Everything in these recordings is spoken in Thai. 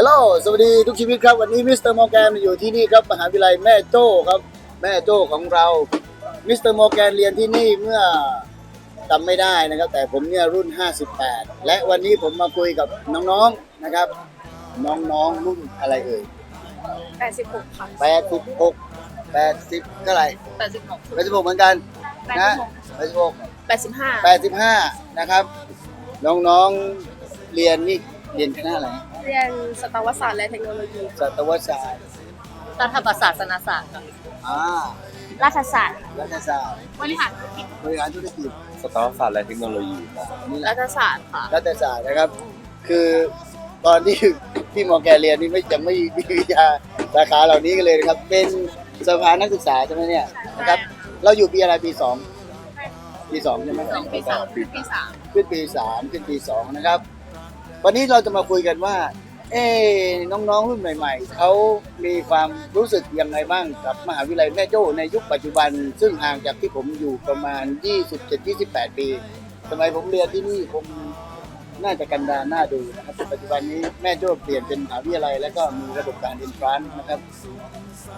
ฮัลโหลสวัสดีทุกชีวิตครับ วันนี้มิสเตอร์มอร์แกนอยู่ที่นี่ครับมหาวิทยาลัยแม่โจ้ครับ แม่โจ้ของเรา มิสเตอร์มอร์แกนเรียนที่นี่เมื่อจำไม่ได้นะครับ แต่ผมเนี่ยรุ่น 58 และวันนี้ผมมาคุยกับน้องๆนะครับ น้องๆรุ่นอะไรเอ่ย86ค่ะ86 80เท่าไหร่86 86เหมือนกันนะ86 85 85 นะครับ น้องๆเรียนนี่เรียนคณะอะไรเรียนสัตวศาสตร์และเทคโนโลยี สัตวศาสตร์รัฐประศาสนศาสตร์ค่ะอ่ารัฐศาสตร์รัฐศาสตร์บริหารธุรกิจบริหารธุรกิจสตาร์ทศาสตร์และเทคโนโลยีครับนี่แหรัละฐศาสตร์ค่ะ รัฐศาสตร์นะครับ คือตอนที่พี่มอร์แกนเรียนนี่ไม่ยังไม่มีวิทยาสาขาเหล่านี้กันเลยนะครับ เป็นสภานักศึกษาใช่ไหมเนี่ยนะครับ เราอยู่ปีอะไรปีสองปีสองใช่ไหม ปีสามปีสามขึ้นปีสามขึ้นปีสองนะครับ วันนี้เราจะมาคุยกันว่า เอ้น้องๆรุ่นใหม่ ๆเขามีความรู้สึกยังไงบ้างกับมหาวิทยาลัยแม่โจ้ในยุคปัจจุบัน ซึ่งห่างจากที่ผมอยู่ประมาณ 27-28 ปี สมัยผมเรียนที่นี่ผมน่าจะกันดารน่าดูนะครับปัจจุบันนี้แม่โจ้เปลี่ยนเป็นมหาวิทยาลัยแล้วก็มีระบบการเรียนฟรานซ์นะครับ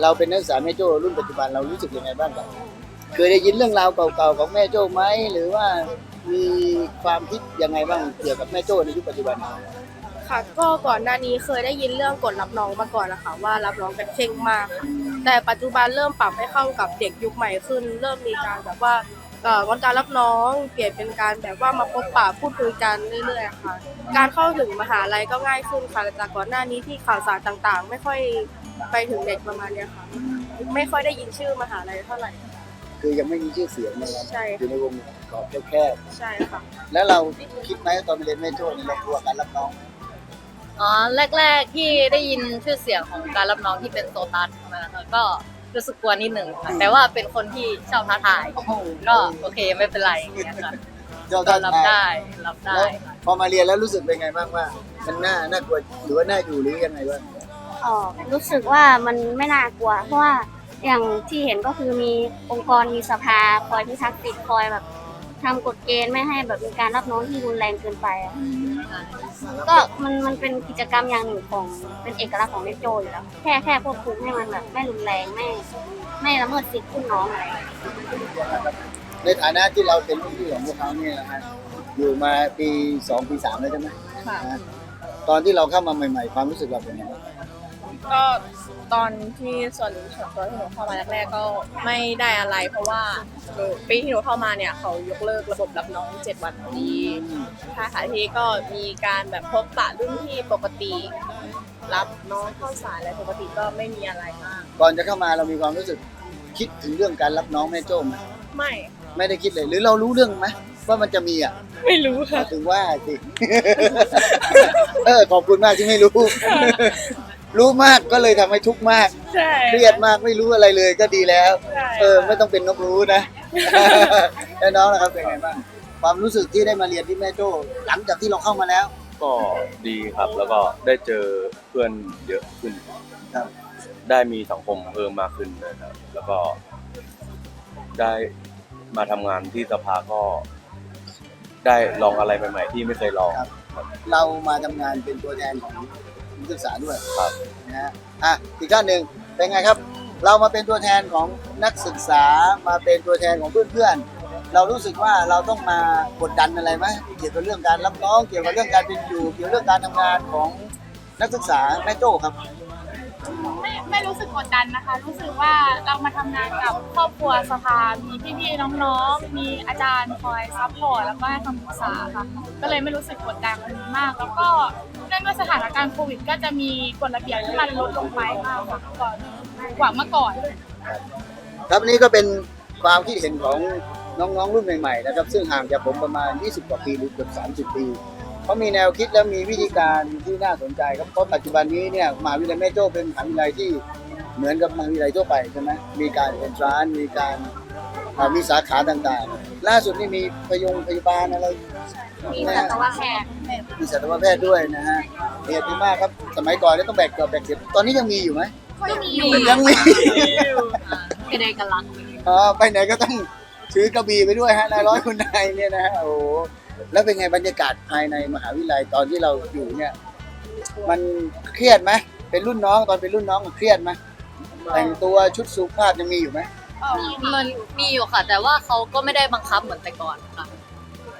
เราเป็นนักศึกษาแม่โจ้รุ่นปัจจุบันเรารู้สึกยังไงบ้างครับเคยได้ยินเรื่องราวเก่าๆของแม่โจ้ไหมหรือว่า มีความคิดยังไงบ้างเกี่ยวกับแม่โจ้ในยุคปัจจุบัน ค่ะก็ก่อนหน้านี้เคยได้ยินเรื่องกฎรับน้องมาก่อนนะคะว่ารับน้องกันเคร่งมากค่ะแต่ปัจจุบันเริ่มปรับให้เข้ากับเด็กยุคใหม่ขึ้น เริ่มมีการแบบว่าเอ่อวันการรับน้องเปลี่ยนเป็นการแบบว่ามาพบปะพูดคุยกันเรื่อยๆค่ะ การเข้าถึงมหาลัยก็ง่ายขึ้นค่ะจากก่อนหน้านี้ที่ข่าวสารต่างๆ ไม่ค่อยไปถึงเด็กประมาณเนี้ยค่ะ ไม่ค่อยได้ยินชื่อมหาลัยเท่าไหร่ คือยังไม่มีชื่อเสียงนะครับใช่อยู่ในวงกรอบแคบใช่ค่ะ ๆแล้วเราคิดไหมตอนไปเรียนแม่โจ้เนี่ยเรากลัวการรับน้อง อ๋อแรก ๆ ที่ได้ยินชื่อเสียงของการรับน้องที่เป็นโซตัสนะคะก็รู้สึกกลัวนิดหนึ่งค่ะ แต่ว่าเป็นคนที่ชอบท้าทาย ก็โอเคไม่เป็นไรอย่างเงี้ยค่ะเจ้าก็ท่านรับได้รับได้แล้วค่ะ พอมาเรียนแล้วรู้สึกเป็นไงบ้างว่า มันน่าน่ากลัวหรือว่าน่าอยู่หรือยังไงบ้างอ๋อรู้สึกว่ามันไม่น่ากลัว เพราะว่า อย่างที่เห็นก็คือมีองค์กรมีสภาคอยพิทักษ์สิทธิ์คอยแบบทำกฎเกณฑ์ไม่ให้แบบมีการรับน้องที่รุนแรงเกินไปอะก็มันมันเป็นกิจกรรมอย่างหนึ่งของเป็นเอกลักษณ์ของเนโจอยู่แล้วแค่แค่ควบคุมให้มันแบบไม่รุนแรงไม่ไม่ละเมิดสิทธิ์ผู้น้องอะไรในฐานะที่เราเป็นรุ่นพี่ของพวกเขาเนี่ยนะฮะอยู่มาปีสองปีสามแล้วใช่ไหมค่ะ นะตอนที่เราเข้ามาใหม่ ๆ ความรู้สึกเราเป็นยังไงบ้าง ก็ตอนที่ส่วนส่วนตัวที่หนูเข้ามาแรกๆก็ไม่ได้อะไรเพราะว่าหนูปีที่หนูเข้ามาเนี่ยเขายกเลิกระบบรับน้องเจ็ดวันพอดีค่ะค่ะทีนี้ก็มีการแบบพบปะรุ่นพี่ปกติ รับน้องเข้าสายอะไรปกติก็ไม่มีอะไรมาก ก่อนจะเข้ามาเรามีความรู้สึกคิดถึงเรื่องการรับน้องแม่โจ้ไหมไม่ไม่ได้คิดเลยหรือเรารู้เรื่องไหมว่ามันจะมีอะไม่รู้ค่ะ ถึงว่าสิ เออขอบคุณมากที่ไม่รู้ รู้มากก็เลยทำให้ทุกข์มาก ใช่ เครียดมากไม่รู้อะไรเลยก็ดีแล้ว ใช่เออไม่ต้องเป็นนกรู้นะ แล้วน้องนะครับเป็นไงบ้างความรู้สึกที่ได้มาเรียนที่แม่โจ้หลังจากที่เราเข้ามาแล้ว ก็ดีครับแล้วก็ได้เจอเพื่อนเยอะขึ้น ครับ ได้มีสังคมเพิ่มมากขึ้นเลยครับ แล้วก็ได้มาทำงานที่สภาก็ ได้ลองอะไรใหม่ๆที่ไม่เคยลอง ครับ เรามาทำงานเป็นตัวแทนของ นักศึกษาด้วยครับนะฮะอะอีกด้านหนึ่งเป็นไงครับ เรามาเป็นตัวแทนของนักศึกษามาเป็นตัวแทนของเพื่อนๆเรารู้สึกว่าเราต้องมากดดันอะไรไหมเกี่ยวกับเรื่องการรับน้อง เกี่ยวกับเรื่องการเป็นอยู่ เกี่ยวกับเรื่องการทำงานของนักศึกษาแม่โจ้ครับ ไม่ไม่รู้สึกกดดันนะคะ รู้สึกว่าเรามาทำงานกับครอบครัวสภา มีพี่ๆน้องๆ มีอาจารย์คอยซัพพอร์ตแล้วก็ให้คำปรึกษาค่ะ ก็เลยไม่รู้สึกกดดันมาก แล้วก็เนื่องด้วยสถานการณ์โควิด ก็จะมีกฎระเบียบที่มันลดลงไปมากกว่าก่อนกว่าเมื่อก่อน ครับนี่ก็เป็นความคิดเห็นของน้องๆรุ่นใหม่ๆนะครับ ซึ่งห่างจากผมประมาณ 20 กว่าปีหรือเกือบ30 ปีเขามีแนวคิดและมีวิธีการที่น่าสนใจครับเพราะปัจจุบันนี้เนี่ยมหาวิทยาลัยแม่โจ้เป็นมหาวิทยาลัยที่เหมือนกับมหาวิทยาลัยทั่วไปใช่ไหมมีการเอนทรานมีการมีสาขาต่างๆ ล่าสุดนี่มีพยงพยาบาลอะไรมีสัตวแพทย์ มีสัตวแพทย์ด้วยนะฮะเรียนดีมากครับ สมัยก่อนเนี่ยต้องแบกเกือบแบกเสียบตอนนี้ยังมีอยู่ไหมก็มีอยู่ยังมีเป็นเอกลักษณ์อ๋อไปไหนก็ต้องถือกระบี่ไปด้วยฮะนายร้อยคุณนายเนี่ยนะฮะโอ้โหแล้วเป็นไงบรรยากาศภายในมหาวิทยาลัยตอนที่เราอยู่เนี่ย มันเครียดไหมเป็นรุ่นน้องตอนเป็นรุ่นน้องเครียดไหมแต่งตัวชุดสุภาพยังมีอยู่ไหมมันมีอยู่ค่ะ แต่ว่าเขาก็ไม่ได้บังคับเหมือนแต่ก่อนค่ะ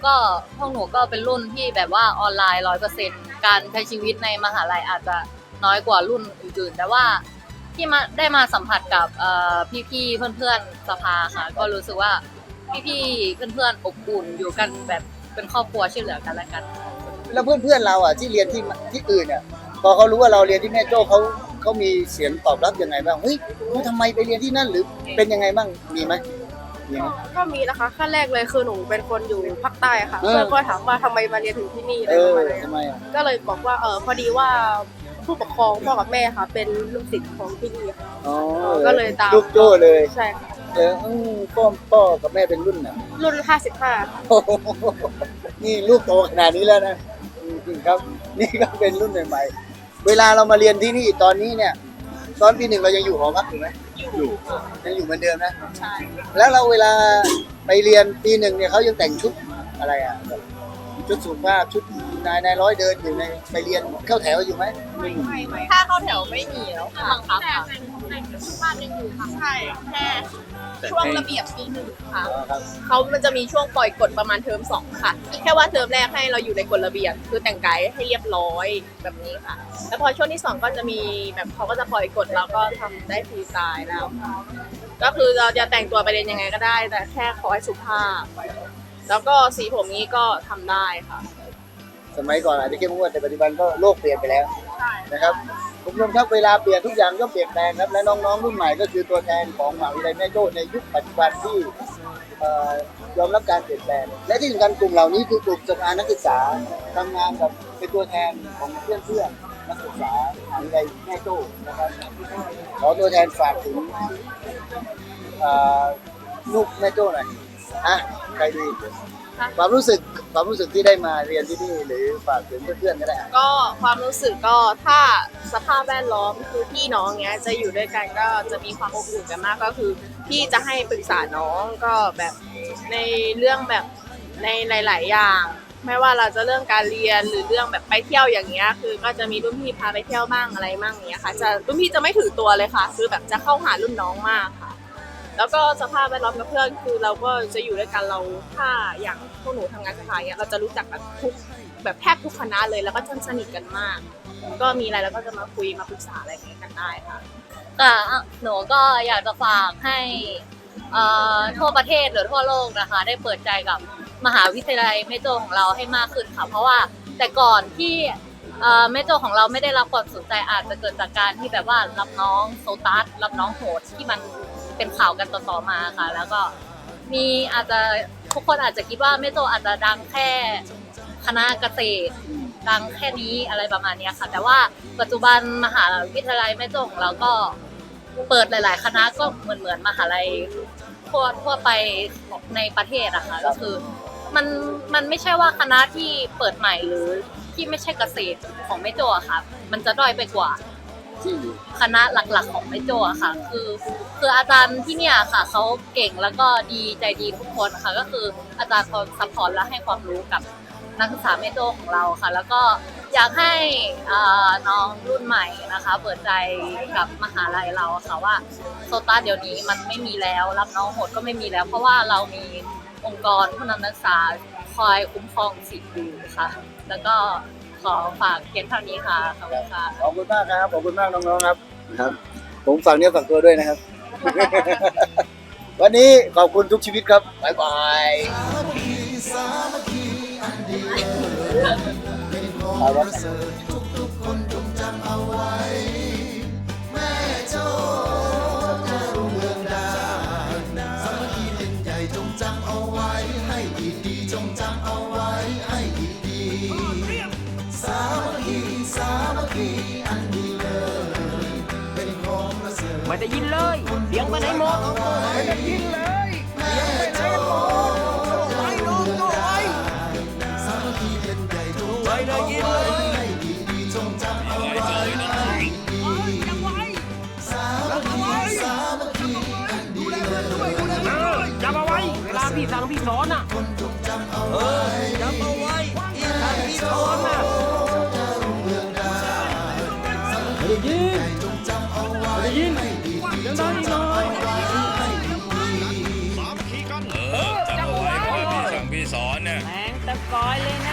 ก็พวกหนูก็เป็นรุ่นที่แบบว่าออนไลน์ร้อยเปอร์เซ็นการใช้ชีวิตในมหาลัยอาจจะน้อยกว่ารุ่นอื่นๆ แต่ว่าที่มาได้มาสัมผัสกับพี่ๆเพื่อนๆสภาค่ะ ก็รู้สึกว่าพี่ๆเพื่อนๆอบอุ่นอยู่กันแบบเป็นครอบครัวช่วยเหลือกันและกัน แล้วเพื่อนๆเราอะที่เรียนที่ที่อื่นเนี่ยพอเขารู้ว่าเราเรียนที่แม่โจ้เขาเขามีเสียงตอบรับยังไงบ้างเฮ้ยรู้ทำไมไปเรียนที่นั่นหรือเป็นยังไงบ้างมีไหม มีไหม ก็มีนะคะขั้นแรกเลยคือหนูเป็นคนอยู่ภาคใต้ค่ะเออ เพื่อนก็ถามว่าทำไมมาเรียนถึงที่นี่อะไรเอประอมาณนี้ทำไมอะก็เลยบอกว่าเออพอดีว่าผู้ปกครองพ่อกับแม่ค่ะ เป็นลูกศิษย์ของที่นี่ค่ะ อ๋อก็เลยตาม ลูกโจ้เลยใช่ค่ะเอออืมพ่อพ่อกับแม่เป็นรุ่นไหน รุ่น 55ค่ะ โอ้โหนี่ลูกโตขนาดนี้แล้วนะอืมครับ นี่ก็เป็นรุ่นใหม่ๆเวลาเรามาเรียนที่นี่ตอนนี้เนี่ย ตอนปีหนึ่งเรายังอยู่หอพักอยู่ไหม อยู่ยังอยู่เหมือนเดิมนะ ใช่แล้วเราเวลาไปเรียนปีหนึ่งเนี่ยเขายังแต่งชุดอะไรอะแบบชุดสุภาพชุดนายนายร้อยเดินอยู่ในไปเรียนเข้าแถวอยู่ไหมถ้าเข้าแถวไม่มีแล้วบังคับแต่ค่ะในในชุดบ้านยังอยู่ค่ะใช่แค่ ช่วงระเบียบปีหนึ่งค่ะอ๋อครับเขามันจะมีช่วงปล่อยกฎประมาณเทอมสองค่ะ แค่ว่าเทอมแรกให้เราอยู่ในกฎระเบียบ คือแต่งกายให้เรียบร้อยแบบนี้ค่ะ แล้วพอช่วงที่สองก็จะมีแบบเขาก็จะปล่อยกฎเราก็ทำได้ฟรีสไตล์แล้ว ก็คือเราจะแต่งตัวไปเรียนยังไงก็ได้ แต่แค่ขอให้สุภาพ แล้วก็สีผมนี้ก็ทำได้ค่ะ สมัยก่อนอาจจะเข้มงวดแต่ปัจจุบันก็โลกเปลี่ยนไปแล้วนะครับ คุณผู้ชมครับเวลาเปลี่ยนทุกอย่างก็เปลี่ยนแปลงครับและน้องๆรุ่นใหม่ก็คือตัวแทนของมหาวิทยาลัยแม่โจ้ในยุคปัจจุบันที่ยอมรับการเปลี่ยนแปลง และที่สำคัญกลุ่มเหล่านี้คือกลุ่มสภานักศึกษาทำงานกับเป็นตัวแทนของเพื่อนๆนักศึกษามหาวิทยาลัยแม่โจ้นะครับขอตัวแทนฝากถึงลูกแม่โจ้หน่อยอะ ใครดีความรู้สึกความรู้สึกที่ได้มาเรียนที่นี่หรือฝากถึงเพื่อนๆก็ได้ก็ความรู้สึกก็ถ้าสภาพแวดล้อมคือพี่น้องเงี้ยจะอยู่ด้วยกันก็จะมีความอบอุ่นกันมากก็คือพี่จะให้ปรึกษาน้องก็แบบในเรื่องแบบในหลาย ๆ อย่าง ไม่ว่าเราจะเรื่องการเรียนหรือเรื่องแบบไปเที่ยวอย่างเงี้ยคือก็จะมีรุ่นพี่พาไปเที่ยวบ้างอะไรบ้างอย่างเงี้ยค่ะจะรุ่นพี่จะไม่ถือตัวเลยค่ะ คือแบบจะเข้าหารุ่นน้องมากค่ะ แล้วก็สภาพแวดล้อมกับเพื่อนคือเราก็จะอยู่ด้วยกันเราถ้าอย่างพวกหนูทำงานสภาเนี้ยเราจะรู้จักแบบทุกแบบแทบทุกคณะเลยแล้วก็จะสนิทกันมาก ก็มีอะไรเราก็จะมาคุยมาปรึกษาอะไรอย่างเงี้ยกันได้ค่ะ ก็หนูก็อยากจะฝากให้เอ่อทั่วประเทศหรือทั่วโลกนะคะ ได้เปิดใจกับมหาวิทยาลัยเมโจของเราให้มากขึ้นค่ะ เพราะว่าแต่ก่อนที่เอ่อเมโจของเราไม่ได้รับความสนใจอาจจะเกิดจากการที่แบบว่ารับน้องโซตัสรับน้องโหดที่มัน เป็นข่าวกันต่อๆมาค่ะ แล้วก็มีอาจจะทุกคนอาจจะคิดว่าเมโจอาจจะดังแค่คณะเกษตรดังแค่นี้อะไรประมาณนี้ค่ะ แต่ว่าปัจจุบันมหาวิทยาลัยแม่โจ้ของเราก็เปิดหลาย ๆ คณะก็เหมือนเหมือนมหาลัยทั่วทั่วไปในประเทศอะค่ะก็คือมันมันไม่ใช่ว่าคณะที่เปิดใหม่หรือที่ไม่ใช่เกษตรของแม่โจ้อะค่ะ มันจะด้อยไปกว่า คณะหลักๆ ของแม่โจ้อะค่ะ คือคืออาจารย์ที่เนี่ยค่ะเขาเก่งแล้วก็ดีใจดีทุกคนค่ะ ก็คืออาจารย์คอยซัพพอร์ตและให้ความรู้กับนักศึกษาแม่โจ้ของเราค่ะ แล้วก็อยากให้อ่าน้องรุ่นใหม่นะคะ เปิดใจกับมหาลัยเราค่ะว่าโซต้าเดี๋ยวนี้มันไม่มีแล้ว รับน้องโหดก็ไม่มีแล้ว เพราะว่าเรามีองค์กรผู้นำนักศึกษาคอยคุ้มครองสิทธิ์อยู่ค่ะ แล้วก็ ขอฝากเพียงเท่านี้ค่ะขอบคุณค่ะขอบคุณมากครับขอบคุณมากน้องๆครับครับ ผมฝากเนื้อฝากตัวด้วยนะครับ วันนี้ขอบคุณทุกชีวิตครับบ๊ายบายเอาละ ไม่ได้ยินเลยเสียงไปไหนหมดไม่ได้ยินเลยเสียงไปไหนหมดไม่รู้ตัวไว้ไม่ได้ยินเลยจำเอาไว้เวลาพี่สั่งพี่สอนอะเออจำเอา เ